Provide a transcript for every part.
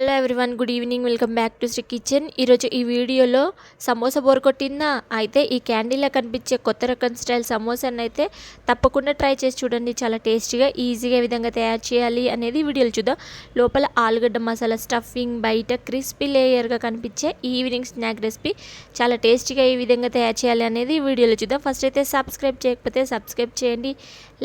Hello everyone good evening welcome back to Sri kitchen ఈరోజు ఈ వీడియోలో సమోసా బోర్ కొట్టిందా? అయితే ఈ క్యాండీలో కనిపించే కొత్త రకం స్టైల్ సమోసాని అయితే తప్పకుండా ట్రై చేసి చూడండి. చాలా టేస్టీగా ఈజీగా విధంగా తయారు చేయాలి అనేది వీడియోలు చూద్దాం. లోపల ఆలుగడ్డ మసాలా స్టఫింగ్ బయట క్రిస్పీ లేయర్గా కనిపించే ఈవినింగ్ స్నాక్ రెసిపీ చాలా టేస్టీగా ఈ విధంగా తయారు చేయాలి అనేది వీడియోలో చూద్దాం. ఫస్ట్ అయితే సబ్స్క్రైబ్ చేయకపోతే సబ్స్క్రైబ్ చేయండి.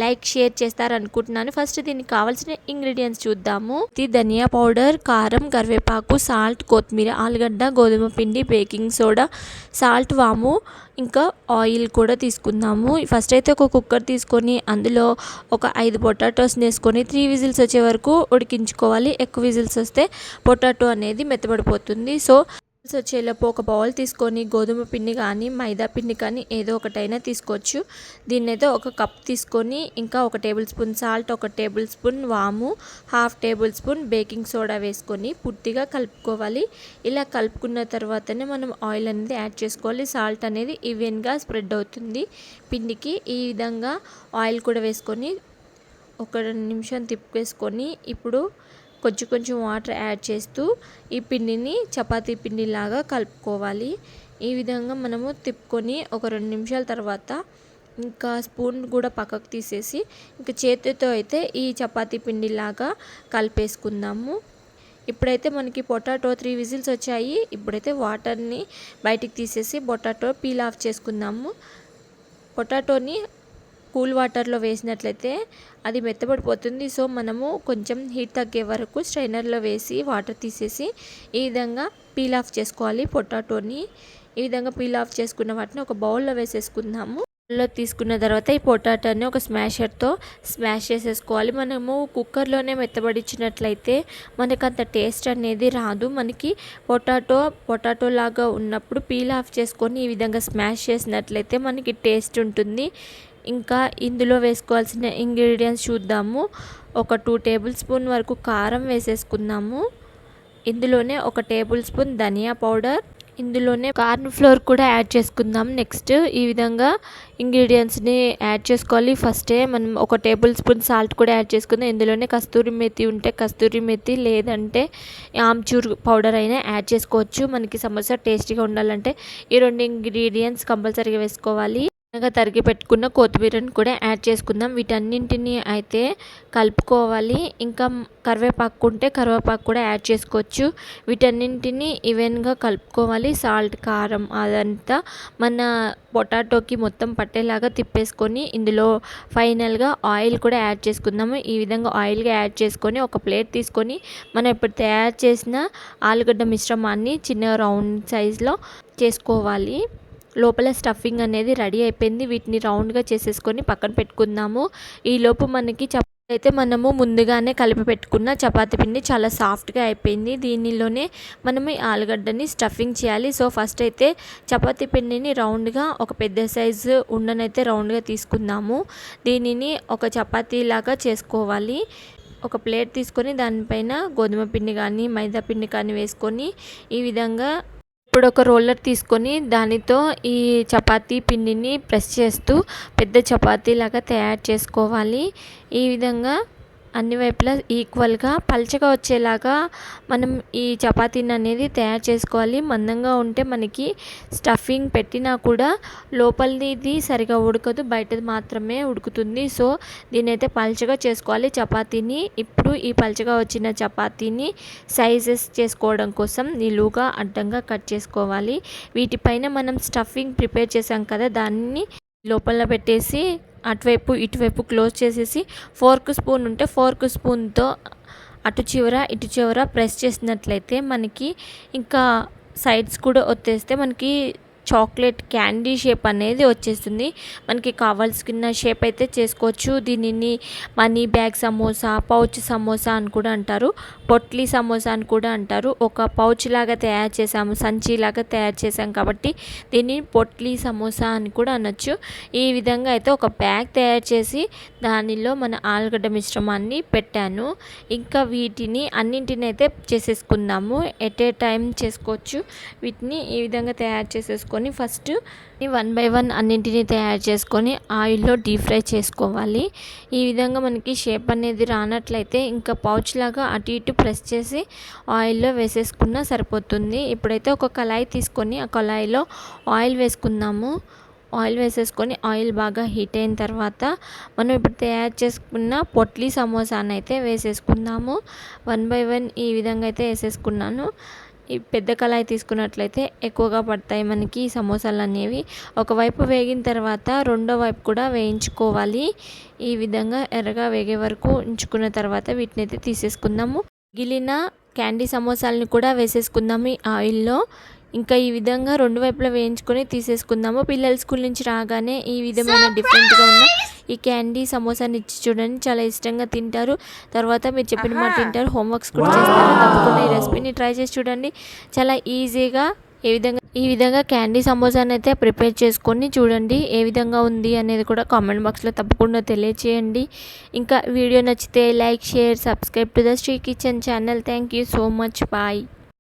లైక్ షేర్ చేస్తారు అనుకుంటున్నాను ఫస్ట్ దీనికి కావాల్సిన ఇంగ్రీడియంట్స్ చూద్దాము. ఇది ధనియా పౌడర్ కారం కరివేపాకు సాల్ట్ కొత్తిమీర ఆలుగడ్డ గోధుమ పిండి బేకింగ్ సోడా సాల్ట్ వాము ఇంకా ఆయిల్ కూడా తీసుకుందాము. ఫస్ట్ అయితే ఒక కుక్కర్ తీసుకొని అందులో ఒక ఐదు పొటాటోస్ వేసుకొని త్రీ విజిల్స్ వచ్చే వరకు ఉడికించుకోవాలి. ఎక్కువ విజిల్స్ వస్తే పొటాటో అనేది మెత్తబడిపోతుంది. సో విజిల్స్ వచ్చేలోపు ఒక బౌల్ తీసుకొని గోధుమ పిండి కానీ మైదా పిండి కానీ ఏదో ఒకటైనా తీసుకోవచ్చు. దీన్నైతే అయితే ఒక కప్ తీసుకొని ఇంకా ఒక టేబుల్ స్పూన్ సాల్ట్ ఒక టేబుల్ స్పూన్ వాము half tablespoon baking soda వేసుకొని పూర్తిగా కలుపుకోవాలి. ఇలా కలుపుకున్న తర్వాతనే మనం ఆయిల్ అనేది యాడ్ చేసుకోవాలి. సాల్ట్ అనేది ఈవెన్గా స్ప్రెడ్ అవుతుంది. పిండికి ఈ విధంగా ఆయిల్ కూడా వేసుకొని ఒక నిమిషం తిప్పేసుకొని ఇప్పుడు కొంచెం కొంచెం వాటర్ యాడ్ చేస్తూ ఈ పిండిని చపాతీ పిండిలాగా కలుపుకోవాలి. ఈ విధంగా మనము తిప్పుకొని ఒక రెండు నిమిషాల తర్వాత ఇంకా స్పూన్ కూడా పక్కకు తీసేసి ఇంకా చేతితో అయితే ఈ చపాతీ పిండిలాగా కలిపేసుకుందాము. ఇప్పుడైతే మనకి పొటాటో త్రీ విజిల్స్ వచ్చాయి. ఇప్పుడైతే వాటర్ని బయటికి తీసేసి పొటాటో పీల్ ఆఫ్ చేసుకుందాము. పొటాటోని కూల్ వాటర్లో వేసినట్లయితే అది మెత్తబడిపోతుంది. సో మనము కొంచెం హీట్ తగ్గే వరకు స్ట్రైనర్లో వేసి వాటర్ తీసేసి ఈ విధంగా పీల్ ఆఫ్ చేసుకోవాలి పొటాటోని. ఈ విధంగా పీల్ ఆఫ్ చేసుకున్న వాటిని ఒక బౌల్లో వేసేసుకుందాము. బౌల్లో తీసుకున్న తర్వాత ఈ పొటాటోని ఒక స్మాషర్తో స్మాష్ చేసేసుకోవాలి. మనము కుక్కర్లోనే మెత్తబడిచ్చినట్లయితే మనకు అంత టేస్ట్ అనేది రాదు. మనకి పొటాటో పొటాటో లాగా ఉన్నప్పుడు పీల్ ఆఫ్ చేసుకొని ఈ విధంగా స్మాష్ చేసినట్లయితే మనకి టేస్ట్ ఉంటుంది. ఇంకా ఇందులో వేసుకోవాల్సిన ఇంగ్రీడియంట్స్ చూద్దాము. ఒక టూ టేబుల్ స్పూన్ వరకు కారం వేసేసుకుందాము. ఇందులోనే ఒక టేబుల్ స్పూన్ ధనియా పౌడర్. ఇందులోనే కార్న్ ఫ్లోర్ కూడా యాడ్ చేసుకుందాం నెక్స్ట్. ఈ విధంగా ఇంగ్రీడియంట్స్ని యాడ్ చేసుకోవాలి. ఫస్టే మనం ఒక టేబుల్ స్పూన్ సాల్ట్ కూడా యాడ్ చేసుకుందాం. ఇందులోనే కస్తూరి మెతి ఉంటే కస్తూరి మెతి లేదంటే ఆమ్చూర్ పౌడర్ అయినా యాడ్ చేసుకోవచ్చు. మనకి సమోసా టేస్టీగా ఉండాలంటే ఈ రెండు ఇంగ్రీడియంట్స్ కంపల్సరీగా వేసుకోవాలి. చిన్నగా తరిగి పెట్టుకున్న కొత్తిమీరని కూడా యాడ్ చేసుకుందాం. వీటన్నింటిని అయితే కలుపుకోవాలి. ఇంకా కరివేపాకు ఉంటే కరివేపాకు కూడా యాడ్ చేసుకోవచ్చు. వీటన్నింటిని ఈవెన్గా కలుపుకోవాలి. సాల్ట్ కారం అదంతా మన పొటాటోకి మొత్తం పట్టేలాగా తిప్పేసుకొని ఇందులో ఫైనల్గా ఆయిల్ కూడా యాడ్ చేసుకుందాము. ఈ విధంగా ఆయిల్గా యాడ్ చేసుకొని ఒక ప్లేట్ తీసుకొని మనం ఇప్పుడు తయారు చేసిన ఆలుగడ్డ మిశ్రమాన్ని చిన్న రౌండ్ సైజులో చేసుకోవాలి. లోపల స్టఫింగ్ అనేది రెడీ అయిపోయింది. వీటిని రౌండ్గా చేసేసుకొని పక్కన పెట్టుకుందాము. ఈలోపు మనకి చపాతీ అయితే మనము ముందుగానే కలిపి పెట్టుకున్న చపాతీ పిండి చాలా సాఫ్ట్గా అయిపోయింది. దీనిలోనే మనం ఈ ఆలుగడ్డని స్టఫింగ్ చేయాలి. సో ఫస్ట్ అయితే చపాతీ పిండిని రౌండ్గా ఒక పెద్ద సైజు ఉండనైతే రౌండ్గా తీసుకుందాము. దీనిని ఒక చపాతీ లాగా చేసుకోవాలి. ఒక ప్లేట్ తీసుకొని దానిపైన గోధుమ పిండి కానీ మైదా పిండి కానీ వేసుకొని ఈ విధంగా ఇప్పుడు ఒక రోలర్ తీసుకొని దానితో ఈ చపాతీ పిండిని ప్రెస్ చేస్తూ పెద్ద చపాతీ లాగా తయారు చేసుకోవాలి. ఈ విధంగా అన్ని వైపులా ఈక్వల్గా పల్చగా వచ్చేలాగా మనం ఈ చపాతీని అనేది తయారు చేసుకోవాలి. మందంగా ఉంటే మనకి స్టఫింగ్ పెట్టినా కూడా లోపలిది సరిగా ఉడకదు బయటది మాత్రమే ఉడుకుతుంది. సో దీని అయితే పల్చగా చేసుకోవాలి చపాతీని. ఇప్పుడు ఈ పల్చగా వచ్చిన చపాతీని సైజెస్ చేసుకోవడం కోసం నిలువుగా అడ్డంగా కట్ చేసుకోవాలి. వీటిపైన మనం స్టఫింగ్ ప్రిపేర్ చేసాం కదా దాన్ని లోపల పెట్టేసి అటువైపు ఇటువైపు క్లోజ్ చేసేసి ఫోర్క్ స్పూన్ ఉంటే ఫోర్క్ స్పూన్తో అటు చివర ఇటు చివర ప్రెస్ చేసినట్లయితే మనకి ఇంకా సైడ్స్ కూడా వచ్చేస్తే మనకి చాక్లెట్ క్యాండీ షేప్ అనేది వచ్చేస్తుంది. మనకి కావాల్సిన షేప్ అయితే చేసుకోవచ్చు. దీనిని money bag samosa pouch samosa అని కూడా అంటారు. పొట్లీ సమోసా అని కూడా అంటారు. ఒక పౌచ్ లాగా తయారు చేసాము సంచి లాగా తయారు చేసాం కాబట్టి దీన్ని పొట్లీ సమోసా అని కూడా అనొచ్చు. ఈ విధంగా అయితే ఒక బ్యాగ్ తయారు చేసి దానిలో మన ఆలుగడ్డ మిశ్రమాన్ని పెట్టాను. ఇంకా వీటిని అన్నింటిని అయితే చేసేసుకుందాము ఎట్ ఏ టైం చేసుకోవచ్చు. వీటిని ఈ విధంగా తయారు చేసేసుకొని చేసుకొని ఫస్ట్ వన్ బై వన్ అన్నింటినీ తయారు చేసుకొని ఆయిల్లో డీప్ ఫ్రై చేసుకోవాలి. ఈ విధంగా మనకి షేప్ అనేది రానట్లయితే ఇంకా పౌచ్ లాగా అటు ఇటు ప్రెస్ చేసి ఆయిల్లో వేసేసుకున్నా సరిపోతుంది. ఇప్పుడైతే ఒక కళాయి తీసుకొని ఆ కళాయిలో ఆయిల్ వేసుకుందాము. ఆయిల్ వేసేసుకొని ఆయిల్ బాగా హీట్ అయిన తర్వాత మనం ఇప్పుడు తయారు చేసుకున్న పొట్లీ సమోసాని అయితే వేసేసుకుందాము. వన్ బై వన్ ఈ విధంగా అయితే వేసేసుకున్నాను. ఈ పెద్ద కళాయి తీసుకున్నట్లయితే ఎక్కువగా పడతాయి మనకి సమోసాలు అనేవి. ఒకవైపు వేగిన తర్వాత రెండో వైపు కూడా వేయించుకోవాలి. ఈ విధంగా ఎర్రగా వేగే వరకు ఉంచుకున్న తర్వాత వీటిని అయితే తీసేసుకుందాము. మిగిలిన క్యాండీ సమోసాలని కూడా వేసేసుకుందాము ఈ ఆయిల్లో. ఇంకా ఈ విధంగా రెండు వైపులా వేయించుకొని తీసేసుకుందాము. పిల్లలు స్కూల్ నుంచి రాగానే ఈ విధమైన డిఫరెంట్గా ఉన్న ఈ క్యాండీ సమోసాని ఇచ్చి చూడండి. చాలా ఇష్టంగా తింటారు. తర్వాత మీరు చెప్పిన మాట తింటారు హోంవర్క్స్ కూడా చేస్తారు. తప్పకుండా ఈ రెసిపీని ట్రై చేసి చూడండి. చాలా ఈజీగా ఏ విధంగా ఈ విధంగా క్యాండీ సమోసాని అయితే ప్రిపేర్ చేసుకొని చూడండి. ఏ విధంగా ఉంది అనేది కూడా కామెంట్ బాక్స్లో తప్పకుండా తెలియచేయండి. ఇంకా వీడియో నచ్చితే like share subscribe to the Sri kitchen channel thank you so much bye